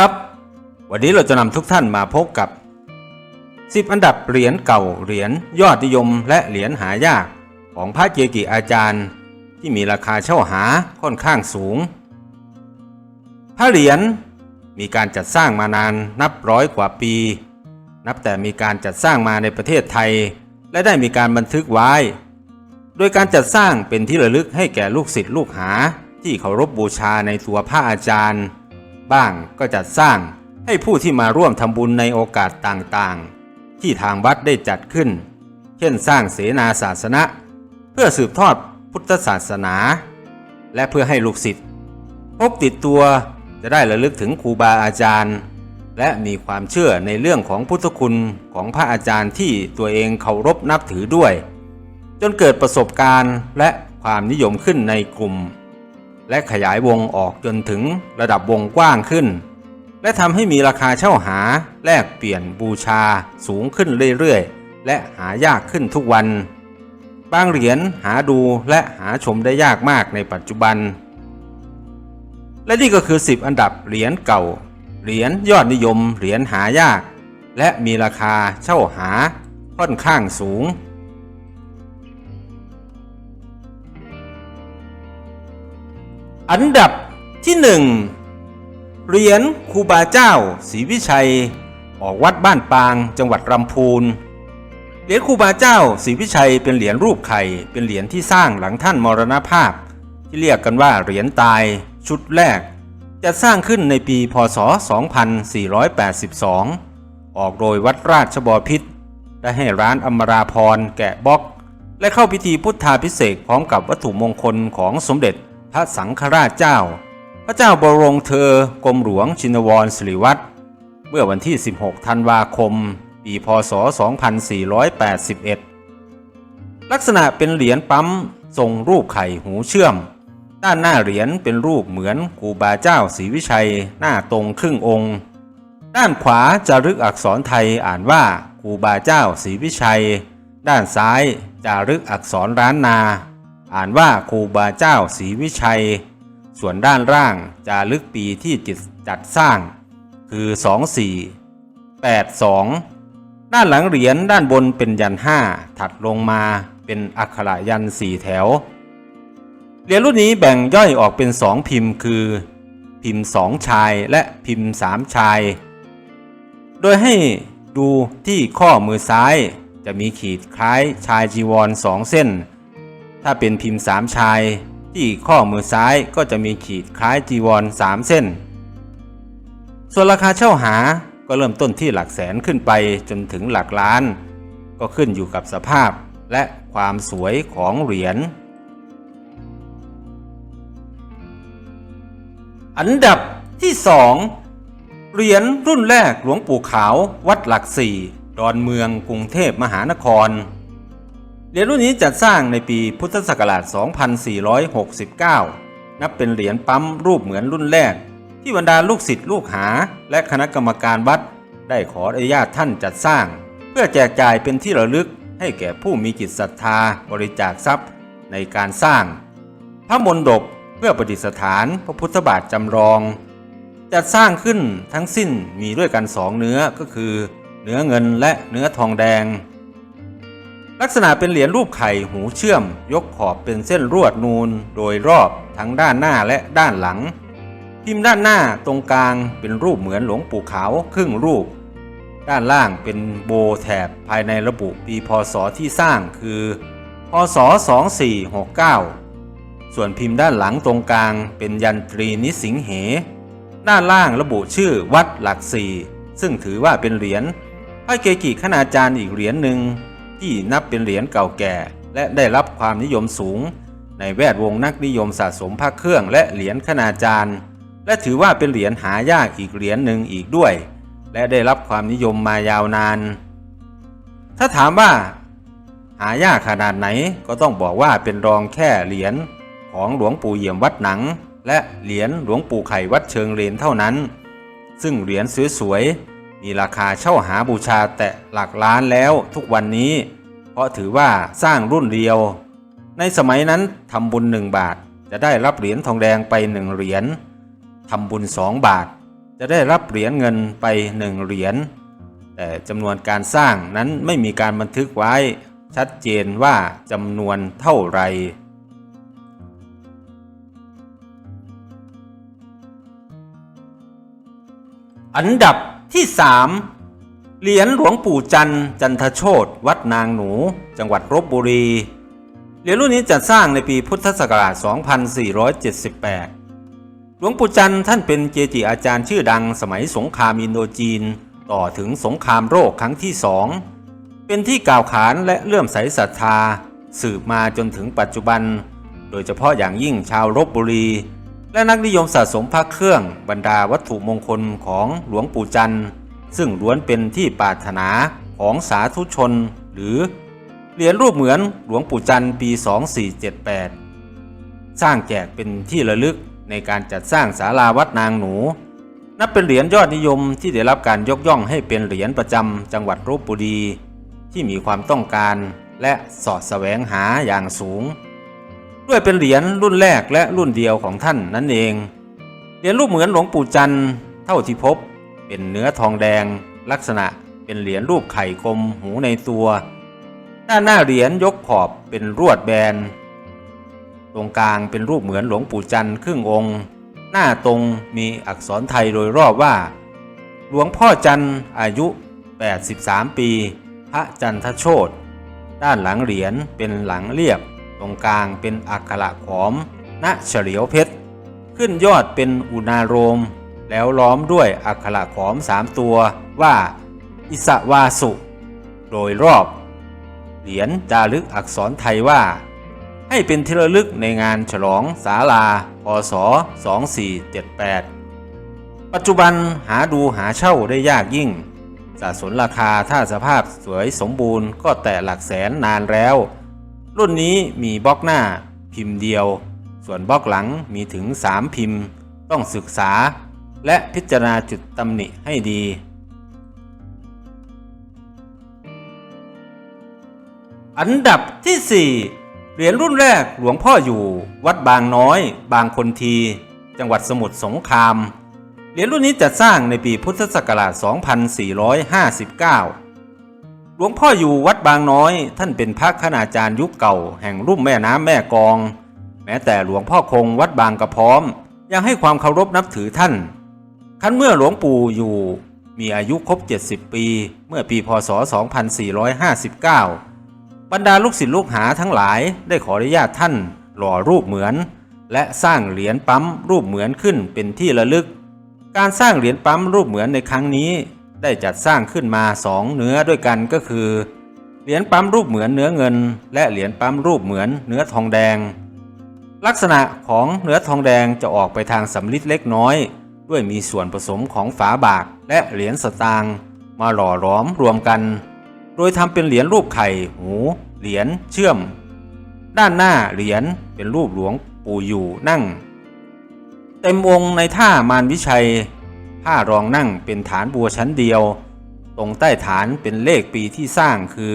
ครับ วันนี้เราจะนำทุกท่านมาพบกับ 10 อันดับเหรียญเก่าเหรียญยอดนิยมและเหรียญหายากของพระเกจิอาจารย์ ที่มีราคาเช่าหาค่อนข้างสูง พระเหรียญมีการจัดสร้างมานานนับร้อยกว่าปี นับแต่มีการจัดสร้างมาในประเทศไทย และได้มีการบันทึกไว้ โดยการจัดสร้างเป็นที่ระลึกให้แก่ลูกศิษย์ลูกหาที่เคารพบบูชาในตัวพระอาจารย์ บ้างก็จัดสร้างให้ผู้ที่มาร่วมทำบุญในโอกาสต่างๆ ที่ทางวัดได้จัดขึ้น เช่นสร้างเสนาศาสนะ เพื่อสืบทอดพุทธศาสนา และเพื่อให้ลูกศิษย์พกติดตัวจะได้ระลึกถึงครูบาอาจารย์ และมีความเชื่อในเรื่องของพุทธคุณของพระอาจารย์ที่ตัวเองเคารพนับถือด้วย จนเกิดประสบการณ์และความนิยมขึ้นในกลุ่ม และขยายวงออกจนถึงระดับวงกว้างขึ้น และทำให้มีราคาเช่าหาแลกเปลี่ยนบูชาสูงขึ้นเรื่อยๆ และหายากขึ้นทุกวัน บางเหรียญหาดูและหาชมได้ยากมากในปัจจุบัน และนี่ก็คือ 10 อันดับเหรียญเก่า เหรียญยอดนิยม เหรียญหายาก และมีราคาเช่าหาค่อนข้างสูง อันดับที่หนึ่งเหรียญครูบาเจ้าศรีวิชัย ออกวัดบ้านปางจังหวัดลำพูนเหรียญครูบาเจ้าศรีวิชัยเป็นเหรียญรูปไข่เป็นเหรียญที่สร้างหลังท่านมรณภาพ ที่เรียกกันว่าเหรียญตายชุดแรก จะสร้างขึ้นในปีพศ 2482 ออกโดยวัดราชบพิตรได้ให้ร้านอมราพรแกะบล็อก และเข้าพิธีพุทธาพิเศษพร้อมกับวัตถุมงคลของสมเด็จ พระสังฆราชเจ้า พระเจ้าบรมเธอกรมหลวงชินวรสิริวัตรเมื่อวันที่ 16 ธันวาคม ปีพศ 2481 ลักษณะเป็นเหรียญปั๊มทรงรูปไข่หูเชื่อม ด้านหน้าเหรียญเป็นรูปเหมือนครูบาเจ้าศรีวิชัยหน้าตรงครึ่งองค์ ด้านขวาจะรึกอักษรไทยอ่านว่าครูบาเจ้าศรีวิชัย ด้านซ้ายจารึกอักษรร้านนา อ่านว่าครูบาเจ้าศรีวิชัย ส่วนด้านล่างจารึกปีที่จิตจัดสร้าง คือ 2482 ด้านหลังเหรียญด้านบนเป็นยันห้าถัดลงมาเป็นอักขระยันสี่แถว เหรียญรุ่นนี้แบ่งย่อยออกเป็นสองพิมพ์คือ พิมพ์สองชายและพิมพ์สามชาย โดยให้ดูที่ข้อมือซ้ายจะมีขีดคล้ายชายจีวรสองเส้น ถ้าเป็นพิมพ์สามชาย ที่ข้อมือซ้ายก็จะมีขีดคล้ายจีวรสามเส้น ส่วนราคาเช่าหาก็เริ่มต้นที่หลักแสนขึ้นไปจนถึงหลักล้าน ก็ขึ้นอยู่กับสภาพและความสวยของเหรียญ อันดับที่สองเหรียญรุ่นแรกหลวงปู่ขาววัดหลักสี่ดอนเมืองกรุงเทพมหานคร เหรียญรุ่นนี้จัดสร้างในปีพุทธศักราช 2469 นับเป็นเหรียญปั๊มรูปเหมือนรุ่นแรก ที่บรรดาลูกศิษย์ลูกหา และคณะกรรมการวัด ได้ขออนุญาตท่านจัดสร้าง เพื่อแจกจ่ายเป็นที่ระลึกให้แก่ผู้มีจิตศรัทธาบริจาคทรัพย์ในการสร้าง พระมนดบเพื่อประดิษฐานพระพุทธบาทจำลอง จัดสร้างขึ้นทั้งสิ้นมีด้วยกันสองเนื้อก็คือ เนื้อเงินและเนื้อทองแดง ลักษณะเป็นเหรียญรูปไข่หูเชื่อม ยกขอบเป็นเส้นรวดนูนโดยรอบทั้งด้านหน้าและด้านหลัง พิมพ์ด้านหน้าตรงกลางเป็นรูปเหมือนหลวงปู่ขาวครึ่งรูป ด้านล่างเป็นโบแถบภายในระบุปีพศที่สร้างคือ พศ 2469 ส่วนพิมพ์ด้านหลังตรงกลางเป็นยันตรีนิสิงเห ด้านล่างระบุชื่อวัดหลักสี่ซึ่งถือว่าเป็นเหรียญพระเกจิคณาจารย์อีกเหรียญหนึ่ง ที่นับเป็นเหรียญเก่าแก่ และได้รับความนิยมสูง ในแวดวงนักนิยมสะสมพระเครื่องและเหรียญคณาจารย์ และถือว่าเป็นเหรียญหายากอีกเหรียญหนึ่งอีกด้วย และได้รับความนิยมมายาวนาน ถ้าถามว่า หายากขนาดไหนก็ต้องบอกว่าเป็นรองแค่เหรียญของหลวงปู่เยี่ยมวัดหนัง และเหรียญหลวงปู่ไข่วัดเชิงเรนเท่านั้น ซึ่งเหรียญสวยๆ มีราคาเช่าหาบูชาแต่หลักล้านแล้วทุกวันนี้ เพราะถือว่าสร้างรุ่นเดียว ในสมัยนั้นทำบุญหนึ่งบาท จะได้รับเหรียญทองแดงไปหนึ่งเหรียญทำบุญสองบาท จะได้รับเหรียญเงินไปหนึ่งเหรียญแต่จำนวนการสร้างนั้นไม่มีการบันทึกไว้ ชัดเจนว่าจำนวนเท่าไหร่อันดับ ที่3เหรียญหลวงปู่จันจันทโชตวัดนางหนู จังหวัดลบบุรี เหรียญรุ่นนี้จัดสร้างในปีพุทธศักราช 2478 หลวงปู่จันท่านเป็นเกจิอาจารย์ชื่อดังสมัยสงครามอินโดจีน ต่อถึงสงครามโรคครั้งที่สอง เป็นที่กล่าวขานและเลื่อมใสศรัทธา สืบมาจนถึงปัจจุบัน โดยเฉพาะอย่างยิ่งชาวลบบุรี และนักนิยมสะสมพระเครื่องบรรดาวัตถุมงคลของหลวงปู่จันทร์ ซึ่งล้วนเป็นที่ปรารถนาของสาธุชน หรือเหรียญรูปเหมือนหลวงปู่จันทร์ปี 2478 สร้างแจกเป็นที่ระลึกในการจัดสร้างศาลาวัดนางหนู นับเป็นเหรียญยอดนิยมที่ได้รับการยกย่องให้เป็นเหรียญประจำจังหวัดลบบุรีที่มีความต้องการและสอดแสวงหาอย่างสูง ด้วยเป็นเหรียญรุ่นแรกและรุ่นเดียวของท่านนั่นเอง เหรียญรูปเหมือนหลวงปู่จันทร์เท่าที่พบ เป็นเนื้อทองแดง ลักษณะเป็นเหรียญรูปไข่กลมหูในตัว ด้านหน้าเหรียญยกขอบเป็นรวดแบน ตรงกลางเป็นรูปเหมือนหลวงปู่จันทร์ครึ่งองค์ หน้าตรงมีอักษรไทยโดยรอบว่า หลวงพ่อจันทร์อายุ 83 ปี พระจันทโชตด้านหลังเหรียญเป็นหลังเรียบ รงกลางเป็นอักขระขอม ณเฉลียวเพชร ขึ้นยอดเป็นอุณาโรม แล้วล้อมด้วยอักขระขอมสามตัวว่า อิสวาสุ โดยรอบ เหรียญจารึกอักษรไทยว่า ให้เป็นที่ระลึกในงานฉลองศาลาพศ 2478 ปัจจุบันหาดูหาเช่าได้ยากยิ่งสะสนราคาถ้าสภาพสวยสมบูรณ์ก็แต่หลักแสนนานแล้ว รุ่นนี้มีบล็อกหน้าพิมพ์เดียว ส่วนบล็อกหลังมีถึง 3 พิมพ์ ต้องศึกษา และพิจารณาจุดตำหนิให้ดี อันดับที่ 4 เหรียญรุ่นแรกหลวงพ่ออยู่ วัดบางน้อย บางคนที จังหวัดสมุทรสงคราม เหรียญรุ่นนี้จัดสร้างในปีพุทธศักราช 2459 วงพ่ออยู่วัดบางน้อย ท่านเป็นพระคณาจารย์ยุคเก่า แห่งรุ่มแม่น้ำแม่กอง แม้แต่หลวงพ่อคงวัดบางกระพร้อม ยังให้ความเคารพนับถือท่านคันเมื่อหลวงปู่อยู่มีอายุครบ 70 ปี เมื่อปีพศ 2459 บรรดาลูกศิษย์ลูกหาทั้งหลายได้ขออนุญาตท่าน หล่อรูปเหมือน และสร้างเหรียญปั๊มรูปเหมือนขึ้นเป็นที่ระลึก การสร้างเหรียญปั๊มรูปเหมือนในครั้งนี้ ได้จัดสร้างขึ้นมาสองเนื้อด้วยกันก็คือ เหรียญปั๊มรูปเหมือนเนื้อเงิน และเหรียญปั๊มรูปเหมือนเนื้อทองแดง ลักษณะของเนื้อทองแดงจะออกไปทางสำลิดเล็กน้อย ด้วยมีส่วนผสมของฝาบากและเหรียญสตางค์มาหล่อหลอมรวมกัน โดยทำเป็นเหรียญรูปไข่หูเหรียญเชื่อม ด้านหน้าเหรียญเป็นรูปหลวงปู่อยู่นั่ง เต็มองในท่ามารวิชัย ผ้ารองนั่งเป็นฐานบัวชั้นเดียว ตรงใต้ฐานเป็นเลขปีที่สร้างคือ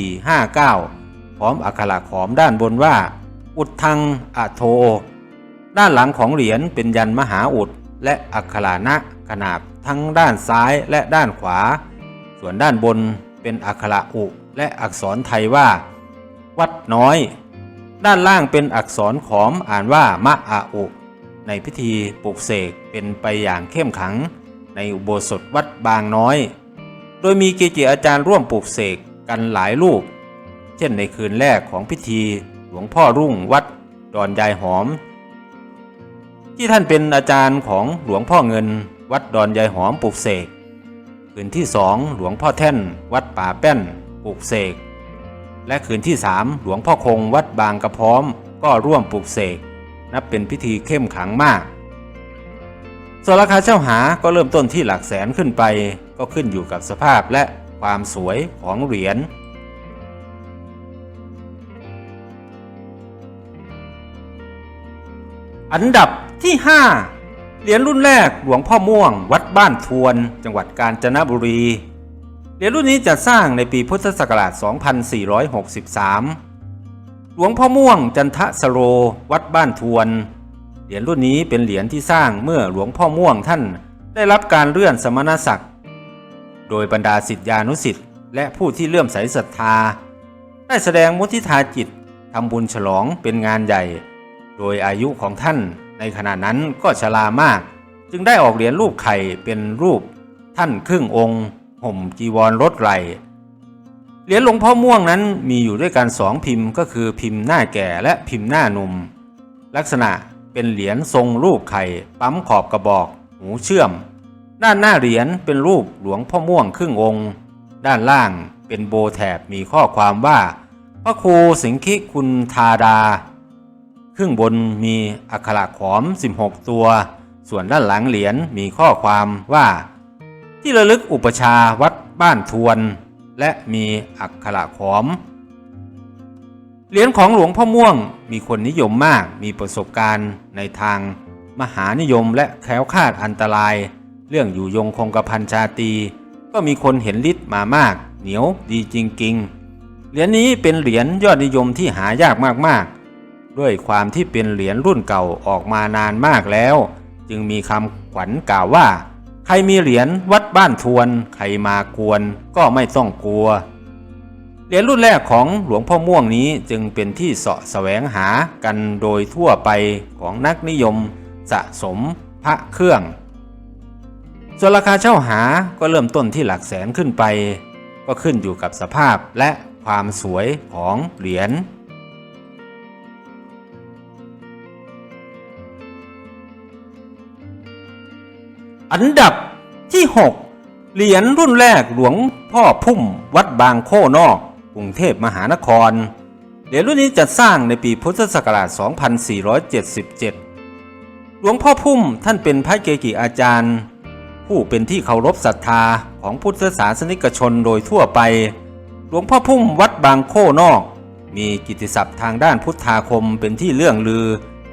2459 พร้อมอักขระขอมด้านบนว่า อุดทังอะโท ด้านหลังของเหรียญเป็นยันมหาอุด และอักขระนะขนาบทั้งด้านซ้ายและด้านขวา ส่วนด้านบนเป็นอักขระอุและอักษรไทยว่า วัดน้อย ด้านล่างเป็นอักษรขอมอ่านว่ามะอาอุ ในพิธีปลุกเสกเป็นไปอย่างเข้มขัง ในอุโบสถวัดบางน้อย โดยมีเกจิอาจารย์ร่วมปลุกเสกกันหลายรูป เช่นในคืนแรกของพิธีหลวงพ่อรุ่งวัดดอนยายหอม ที่ท่านเป็นอาจารย์ของหลวงพ่อเงิน วัดดอนยายหอมปลุกเสกคืนที่สองหลวงพ่อแท่น วัดป่าแป้นปลุกเสกและคืนที่สามหลวงพ่อคงวัดบางกระพร้อมก็ร่วมปลุกเสก นับเป็นพิธีเข้มขังมาก ส่วนราคาเช่าหาก็เริ่มต้นที่หลักแสนขึ้นไป ก็ขึ้นอยู่กับสภาพและความสวยของเหรียญอันดับที่ 5 เหรียญรุ่นแรกหลวงพ่อม่วง วัดบ้านทวน จังหวัดกาญจนบุรี เหรียญรุ่นนี้จัดสร้างในปีพุทธศักราช 2463 หลวงพ่อม่วงจันทะสโรวัดบ้านทวน เหรียญรุ่นนี้เป็นเหรียญที่สร้างเมื่อหลวงพ่อม่วงท่านได้รับการเลื่อนสมณศักดิ์ โดยบรรดาสิทธิานุสิทธิ์และผู้ที่เลื่อมใสศรัทธา ได้แสดงมุทิตาจิตทำบุญฉลองเป็นงานใหญ่ โดยอายุของท่านในขณะนั้นก็ชรามาก จึงได้ออกเหรียญรูปไข่เป็นรูป ท่านครึ่งองค์ ห่มจีวรรถไหล เหรียญหลวงพ่อม่วงนั้นมีอยู่ด้วยกันสองพิมพ์ก็คือพิมพ์หน้าแก่และพิมพ์หน้าหนุ่ม ลักษณะเป็นเหรียญทรงรูปไข่ ปั๊มขอบกระบอก หูเชื่อม ด้านหน้าเหรียญเป็นรูปหลวงพ่อม่วงครึ่งองค์ ด้านล่างเป็นโบแถบมีข้อความว่า พระครูสิงคิคุณธาดา ครึ่งบนมีอักขระขอม 16 ตัว ส่วนด้านหลังเหรียญมีข้อความว่า ที่ระลึกอุปชาวัดบ้านทวน และมีอักขระขอม เหรียญของหลวงพ่อม่วงมีคนนิยมมากมีประสบการณ์ในทางมหานิยมและแคล้วคลาดอันตราย เรื่องอยู่ยงคงกระพันชาตี ก็มีคนเห็นฤทธิ์มามาก เหนียวดีจริงๆ เหรียญนี้เป็นเหรียญยอดนิยมที่หายากมากๆ ด้วยความที่เป็นเหรียญรุ่นเก่าออกมานานมากแล้ว จึงมีคำขวัญกล่าวว่า ใครมีเหรียญวัดบ้านทวน ใครมากวนก็ไม่ต้องกลัว เหรียญรุ่นแรกของหลวงพ่อม่วงนี้จึงเป็นที่เสาะแสวงหากันโดยทั่วไปของนักนิยมสะสมพระเครื่อง ส่วนราคาเช่าหาก็เริ่มต้นที่หลักแสนขึ้นไป ก็ขึ้นอยู่กับสภาพและความสวยของเหรียญ อันดับที่ 6 เหรียญรุ่นแรกหลวงพ่อพุ่มวัดบางโคนอกกรุงเทพมหานคร เหรียญรุ่นนี้จัดสร้างในปีพุทธศักราช 2477 หลวงพ่อพุ่มท่านเป็นพระเกจิอาจารย์ ผู้เป็นที่เคารพศรัทธาของพุทธศาสนิกชนโดยทั่วไป หลวงพ่อพุ่มวัดบางโคนอก มีกิตติศัพท์ทางด้านพุทธาคมเป็นที่เลื่องลือ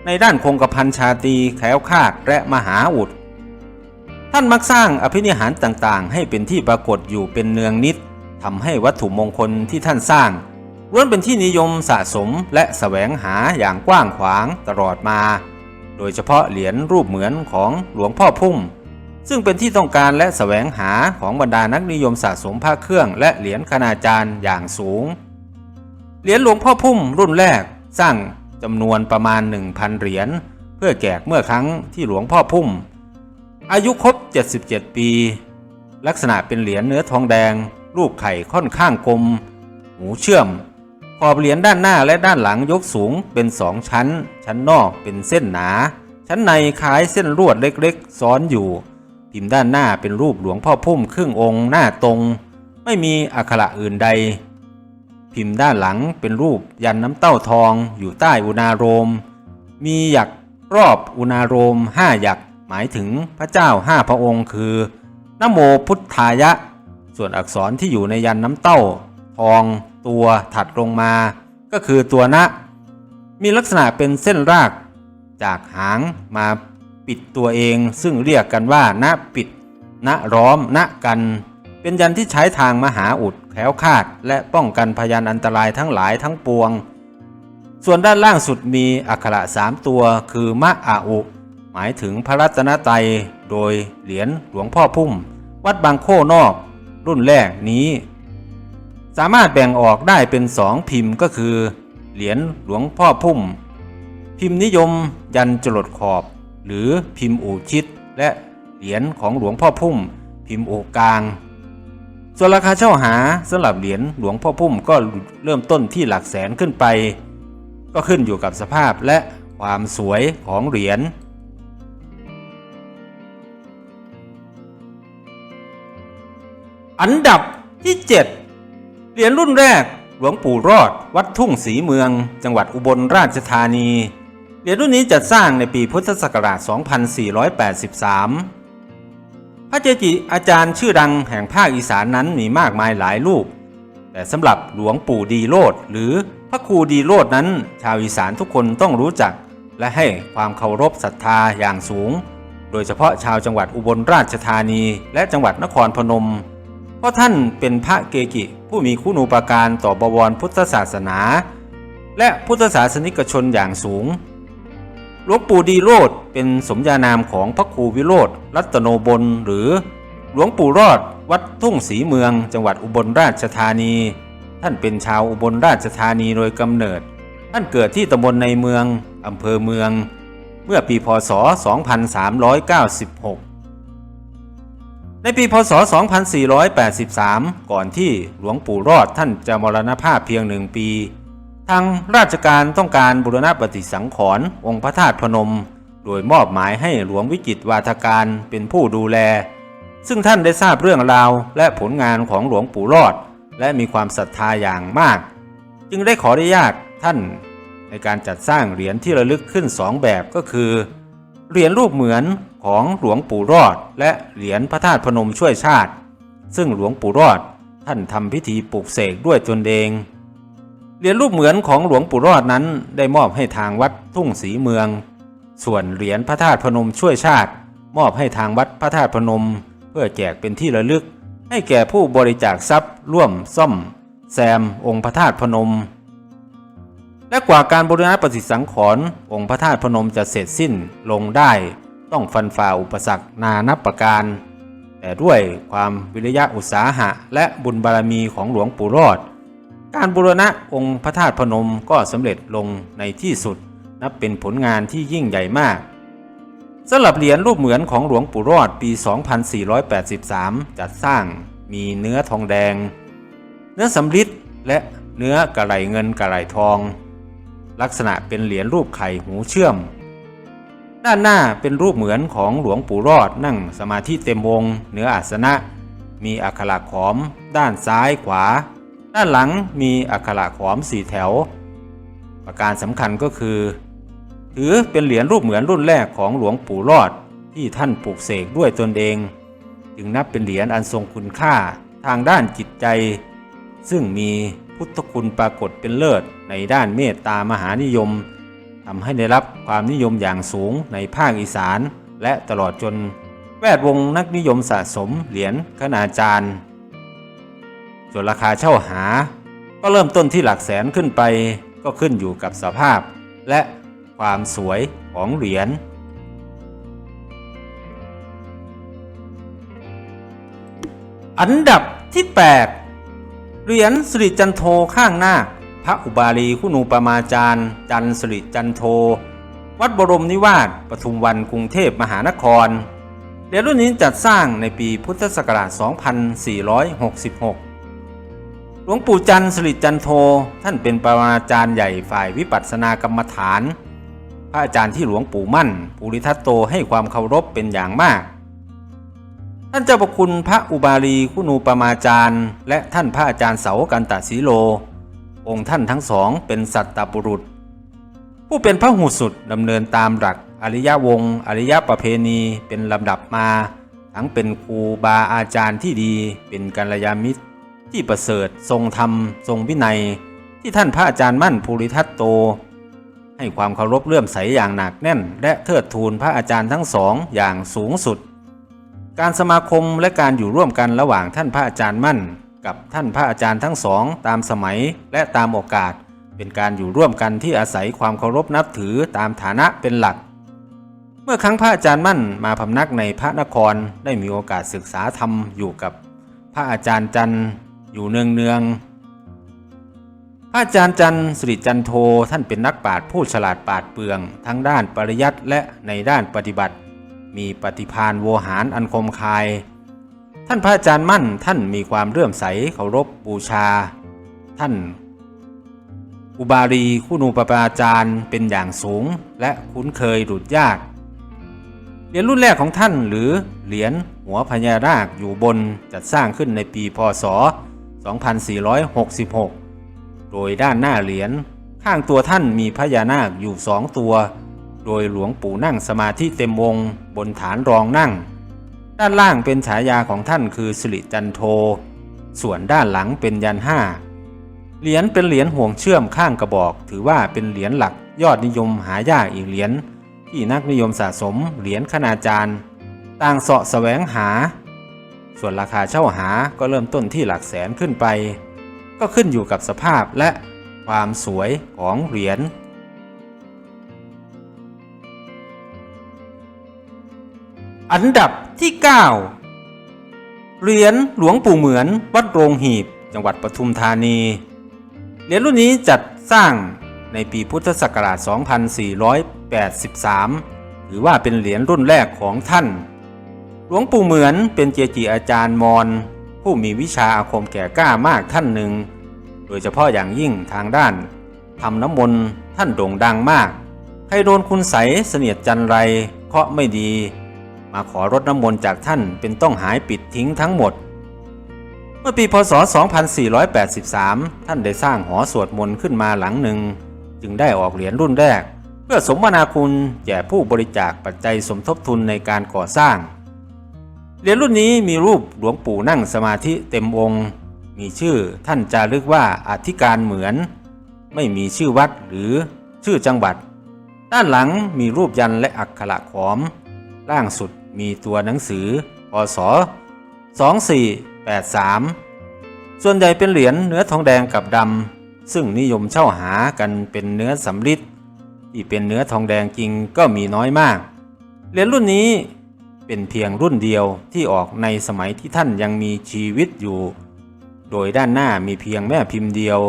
ในด้านคงกระพันชาตีแคล้วคาดและมหาอุด ท่านมักสร้างอภินิหารต่างๆ ให้เป็นที่ปรากฏอยู่เป็นเนืองนิดทำให้วัตถุมงคลที่ท่านสร้างล้วนเป็นที่นิยมสะสมและแสวงหาอย่างกว้างขวางตลอดมา โดยเฉพาะเหรียญรูปเหมือนของหลวงพ่อพุ่ม ซึ่งเป็นที่ต้องการและแสวงหาของบรรดานักนิยมสะสมพระเครื่องและเหรียญคณาจารย์อย่างสูง เหรียญหลวงพ่อพุ่มรุ่นแรกสร้างจำนวนประมาณ 1,000 เหรียญเพื่อแจกเมื่อครั้งที่หลวงพ่อพุ่ม อายุครบ 77 ปี ลักษณะเป็นเหรียญเนื้อทองแดง รูปไข่ค่อนข้างกลม หูเชื่อม ขอบเหรียญด้านหน้าและด้านหลังยกสูงเป็นสองชั้น ชั้นนอกเป็นเส้นหนา ชั้นในคล้ายเส้นลวดเล็กๆ ซ้อนอยู่ พิมพ์ด้านหน้าเป็นรูปหลวงพ่อพุ่มครึ่งองค์หน้าตรง ไม่มีอักขระอื่นใด พิมพ์ด้านหลังเป็นรูปยันน้ำเต้าทองอยู่ใต้อุณาโรม มีหยักรอบอุณาโรมห้าหยัก หมายถึงพระเจ้าห้าพระองค์คือนโมพุทธายะ ส่วนอักษรที่อยู่ในยันน้ำเต้า ทองตัวถัดลงมา ก็คือตัวนะ มีลักษณะเป็นเส้นราก จากหางมาปิดตัวเอง ซึ่งเรียกกันว่าณปิดณร้อมณกัน เป็นยันที่ใช้ทางมหาอุดแคล้วคาด และป้องกันพยานอันตรายทั้งหลายทั้งปวง ส่วนด้านล่างสุดมีอักขระสามตัวคือมะอาอุ หมายถึงพระรัตนตรัยโดยเหรียญหลวงพ่อพุ่ม วัดบางโคนอก รุ่นแรกนี้ สามารถแบ่งออกได้เป็นสองพิมพ์ก็คือ เหรียญหลวงพ่อพุ่ม พิมพ์นิยมยันจรดขอบ หรือพิมพ์อูชิด และเหรียญของหลวงพ่อพุ่ม พิมพ์โอกลาง ส่วนราคาเช่าหาสำหรับเหรียญหลวงพ่อพุ่มก็เริ่มต้นที่หลักแสนขึ้นไป ก็ขึ้นอยู่กับสภาพและความสวยของเหรียญ อันดับที่ 7 เหรียญรุ่นแรก หลวงปู่รอด วัดทุ่งศรีเมือง จังหวัดอุบลราชธานี เหรียญรุ่นนี้จัดสร้างในปีพุทธศักราช 2483 พระเจจิอาจารย์ชื่อดังแห่งภาคอีสานนั้นมีมากมายหลายรูป แต่สำหรับหลวงปู่ดีโลดหรือพระครูดีโลดนั้น ชาวอีสานทุกคนต้องรู้จัก และให้ความเคารพศรัทธาอย่างสูง โดยเฉพาะชาวจังหวัดอุบลราชธานี และจังหวัดนครพนม เพราะท่านเป็นพระเกจิผู้มีคุณูปการต่อบวรพุทธศาสนา และพุทธศาสนิกชนอย่างสูงหลวงปู่ดีโรดเป็นสมญานามของพระครูวิโรธรัตโนบลหรือหลวงปู่รอดวัดทุ่งศรีเมือง จังหวัดอุบลราชธานี ท่านเป็นชาวอุบลราชธานีโดยกำเนิด ท่านเกิดที่ตำบลในเมืองอำเภอเมือง เมื่อปีพศ 2396 ในปีพศ 2483 ก่อนที่หลวงปู่รอดท่านจะมรณภาพเพียงหนึ่งปี ทางราชการต้องการบุรณปฏิสังขรณ์องค์พระธาตุพนม โดยมอบหมายให้หลวงวิจิตวาทการเป็นผู้ดูแล ซึ่งท่านได้ทราบเรื่องราวและผลงานของหลวงปู่รอด และมีความศรัทธาอย่างมาก จึงได้ขออนุญาตท่าน ในการจัดสร้างเหรียญที่ระลึกขึ้นสองแบบก็คือ เหรียญรูปเหมือน ของหลวงปู่รอด และเหรียญพระธาตุพนมช่วยชาติ ซึ่งหลวงปู่รอดท่านทำพิธีปลูกเสกด้วยตนเอง เหรียญรูปเหมือนของหลวงปู่รอดนั้นได้มอบให้ทางวัดทุ่งศรีเมือง ส่วนเหรียญพระธาตุพนมช่วยชาติ มอบให้ทางวัดพระธาตุพนม เพื่อแจกเป็นที่ระลึก ให้แก่ผู้บริจาคทรัพย์ร่วมซ่อม แซมองค์พระธาตุพนมและกว่าการบูรณะปฏิสังขรณ์องค์พระธาตุพนมจะเสร็จสิ้นลงได้ ต้องฟันฝ่าอุปสรรคนานับประการ แต่ด้วยความวิริยะอุตสาหะ และบุญบารมีของหลวงปู่รอด การบูรณะองค์พระธาตุพนมก็สำเร็จลงในที่สุด นับเป็นผลงานที่ยิ่งใหญ่มากสำหรับเหรียญรูปเหมือนของหลวงปู่รอดปี 2483 จัดสร้างมีเนื้อทองแดง เนื้อสำริดและเนื้อกระไหลเงินกระไหลทอง ลักษณะเป็นเหรียญรูปไข่หูเชื่อม ด้านหน้าเป็นรูปเหมือนของหลวงปู่รอดนั่งสมาธิเต็มวงเหนืออาสนะ มีอักขระขอม ด้านซ้ายขวา ด้านหลังมีอักขระขอมสี่แถว ประการสำคัญก็คือ ถือเป็นเหรียญรูปเหมือนรุ่นแรกของหลวงปู่รอดที่ท่านปลูกเสกด้วยตนเอง จึงนับเป็นเหรียญอันทรงคุณค่าทางด้านจิตใจ ซึ่งมีพุทธคุณปรากฏเป็นเลิศในด้านเมตตามหานิยม ทำให้ได้รับความนิยมอย่างสูงในภาคอีสาน และตลอดจนแวดวงนักนิยมสะสมเหรียญคณาจารย์ส่วนราคาเช่าหา ก็เริ่มต้นที่หลักแสนขึ้นไป ก็ขึ้นอยู่กับสภาพ และความสวยของเหรียญอันดับที่ 8 เหรียญสิริจันโทข้างหน้า พระอุบาลีคุณูปมาจารย์ จันสริจันโท วัดบรมนิวาสปทุมวันกรุงเทพมหานครเรียญรุ่นนี้จัดสร้างในปีพุทธศักราช 2466 หลวงปู่จันสริจันโทท่านเป็นปรมาจารย์ใหญ่ฝ่ายวิปัสสนากรรมฐาน พระอาจารย์ที่หลวงปู่มั่นภูริทัตโตให้ความเคารพเป็นอย่างมากท่านเจ้าประคุณพระอุบาลีคุณูปมาจารย์ และท่านพระอาจารย์เสากันตสีโล องค์ท่านทั้งสองเป็นสัตตบุรุษ ผู้เป็นพระหูสุดดำเนินตามหลักอริยวงศ์อริยประเพณีเป็นลำดับมา ทั้งเป็นครูบาอาจารย์ที่ดีเป็นกัลยาณมิตร ที่ประเสริฐทรงธรรม ทรงวินัย ที่ท่านพระอาจารย์มั่นภูริทัตโต ให้ความเคารพเลื่อมใสอย่างหนักแน่น และเทิดทูนพระอาจารย์ทั้งสองอย่างสูงสุด การสมาคมและการอยู่ร่วมกันระหว่างท่านพระอาจารย์มั่น กับท่านพระอาจารย์ทั้งสองตามสมัยและตามโอกาส เป็นการอยู่ร่วมกันที่อาศัยความเคารพนับถือตามฐานะเป็นหลัก เมื่อครั้งพระอาจารย์มั่นมาพำนักในพระนครได้มีโอกาสศึกษาธรรมอยู่กับพระอาจารย์จันอยู่เนืองเนืองพระอาจารย์จันสิริจันโทท่านเป็นนักปราชญ์ผู้ฉลาดปราดเปรื่อง ทั้งด้านปริยัติและในด้านปฏิบัติ มีปฏิพานโวหารอันคมคาย ท่านพระอาจารย์มั่นท่านมีความเลื่อมใสเคารพบูชา ท่านอุบาลีคุณูปปาจารย์เป็นอย่างสูง และคุ้นเคยหลุดยากเหรียญรุ่นแรกของท่านหรือเหรียญหัวพญานาคอยู่บนจัดสร้างขึ้นในปีพศ 2466 โดยด้านหน้าเหรียญข้างตัวท่านมีพญานาคอยู่สองตัว โดยหลวงปู่นั่งสมาธิเต็มวงบนฐานรองนั่ง ด้านล่างเป็นฉายาของท่านคือสิริจันโท ส่วนด้านหลังเป็นยันห้าเหรียญเป็นเหรียญห่วงเชื่อมข้างกระบอก ถือว่าเป็นเหรียญหลักยอดนิยมหายากอีกเหรียญที่นักนิยมสะสมเหรียญคณาจารย์ต่างเสาะแสวงหา ส่วนราคาเช่าหาก็เริ่มต้นที่หลักแสนขึ้นไป ก็ขึ้นอยู่กับสภาพและความสวยของเหรียญ อันดับที่ 9 เหรียญหลวงปู่เหมือนวัดโรงหีบ จังหวัดปทุมธานี เหรียญรุ่นนี้จัดสร้างในปีพุทธศักราช 2483 ถือว่าเป็นเหรียญรุ่นแรกของท่าน หลวงปู่เหมือนเป็นเจจิอาจารย์มอญผู้มีวิชาอาคมแก่กล้ามากท่านหนึ่ง โดยเฉพาะอย่างยิ่งทางด้านทำน้ำมนต์ท่านโด่งดังมาก ใครโดนคุณใสเสนียดจันไรเคาะไม่ดี มาขอรดน้ำมนต์จากท่านเป็นต้องหายปิดทิ้งทั้งหมด เมื่อปีพศ 2483 ท่านได้สร้างหอสวดมนต์ขึ้นมาหลังหนึ่ง จึงได้ออกเหรียญรุ่นแรก เพื่อสมนาคุณแก่ผู้บริจาคปัจจัยสมทบทุนในการก่อสร้าง เหรียญรุ่นนี้มีรูปหลวงปู่นั่งสมาธิเต็มองค์ มีชื่อท่านจารึกว่าอธิการเหมือน ไม่มีชื่อวัดหรือชื่อจังหวัด ด้านหลังมีรูปยันและอักขระขอมล่างสุด มีตัวหนังสือพศ2483 ส่วนใหญ่เป็นเหรียญเนื้อทองแดงกับดำซึ่งนิยมเช่าหากันเป็นเนื้อสำริดที่เป็นเนื้อทองแดงจริงก็มีน้อยมาก เหรียญรุ่นนี้เป็นเพียงรุ่นเดียวที่ออกในสมัยที่ท่านยังมีชีวิตอยู่ โดยด้านหน้ามีเพียงแม่พิมพ์เดียว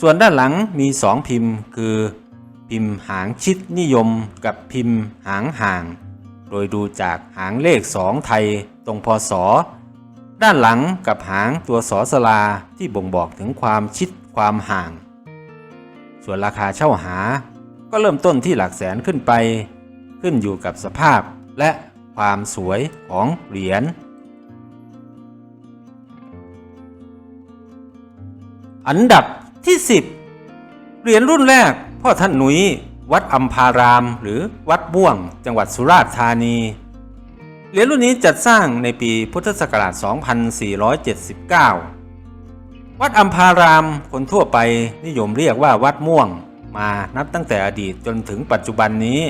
ส่วนด้านหลังมีสองพิมพ์คือ พิมพ์หางชิดนิยมกับพิมพ์หางห่าง โดยดูจากหางเลขสองไทยตรงพศ ด้านหลังกับหางตัวสอสลาที่บ่งบอกถึงความชิดความห่าง ส่วนราคาเช่าหาก็เริ่มต้นที่หลักแสนขึ้นไป ขึ้นอยู่กับสภาพและความสวยของเหรียญอันดับที่ 10 เหรียญรุ่นแรกพ่อท่านหนุย วัดอัมพาราม หรือวัดม่วง จังหวัดสุราษฎร์ธานี เหรียญรุ่นนี้จัดสร้างในปีพุทธศักราช 2479 วัดอัมพารามคนทั่วไปนิยมเรียกว่าวัดม่วง มานับตั้งแต่อดีตจนถึงปัจจุบันนี้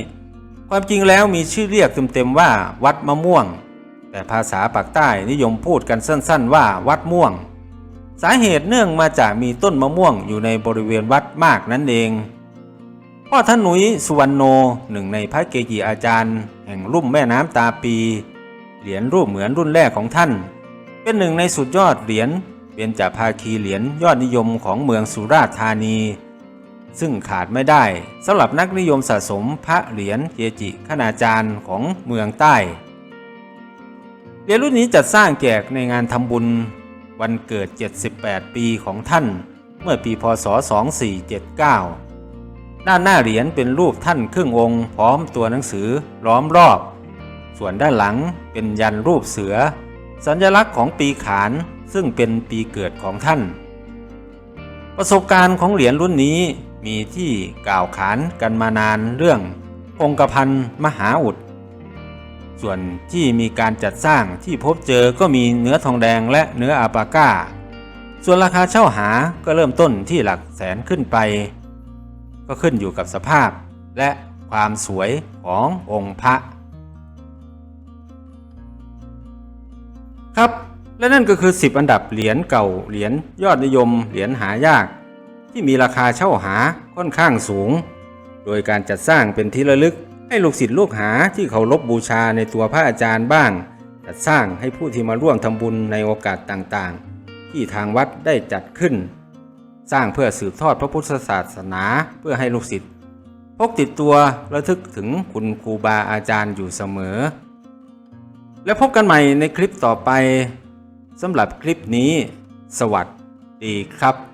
ความจริงแล้วมีชื่อเรียกเต็มๆว่าวัดมะม่วง แต่ภาษาปากใต้นิยมพูดกันสั้นๆ ว่าวัดม่วง สาเหตุเนื่องมาจากมีต้นมะม่วงอยู่ในบริเวณวัดมากนั่นเอง พ่อท่านหนุยสุวรรณโนหนึ่งในพระเกจิอาจารย์ แห่งลุ่มแม่น้ำตาปี เหรียญรูปเหมือนรุ่นแรกของท่าน เป็นหนึ่งในสุดยอดเหรียญเป็นจากภาคีเหรียญยอดนิยมของเมืองสุราษฎร์ธานี ซึ่งขาดไม่ได้สำหรับนักนิยมสะสมพระเหรียญเกจิคณาจารย์ของเมืองใต้เหรียญรุ่นนี้จัดสร้างแจกในงานทำบุญวันเกิด 78 ปีของท่าน เมื่อปีพศ 2479 ด้านหน้าเหรียญเป็นรูปท่านครึ่งองค์พร้อมตัวหนังสือล้อมรอบ ส่วนด้านหลังเป็นยันรูปเสือ สัญลักษณ์ของปีขานซึ่งเป็นปีเกิดของท่าน ประสบการณ์ของเหรียญรุ่นนี้มีที่กล่าวขานกันมานานเรื่อง องคพันมหาอุด ส่วนที่มีการจัดสร้างที่พบเจอก็มีเนื้อทองแดงและเนื้ออาปาก้า ส่วนราคาเช่าหาก็เริ่มต้นที่หลักแสนขึ้นไป ก็ขึ้นอยู่กับสภาพ และความสวยขององค์พระ ครับและนั่นก็คือ 10 อันดับเหรียญเก่าเหรียญยอดนิยมเหรียญหายาก ที่มีราคาเช่าหาค่อนข้างสูง โดยการจัดสร้างเป็นที่ระลึกให้ลูกศิษย์ลูกหาที่เคารพบบูชาในตัวพระอาจารย์บ้าง จัดสร้างให้ผู้ที่มาร่วมทำบุญในโอกาสต่างๆ ที่ทางวัดได้จัดขึ้น สร้างเพื่อสืบทอดพระพุทธศาสนาเพื่อให้ลูกศิษย์พกติดตัวระทึกถึงคุณครูบาอาจารย์อยู่เสมอ และพบกันใหม่ในคลิปต่อไปสำหรับคลิปนี้ สวัสดีครับ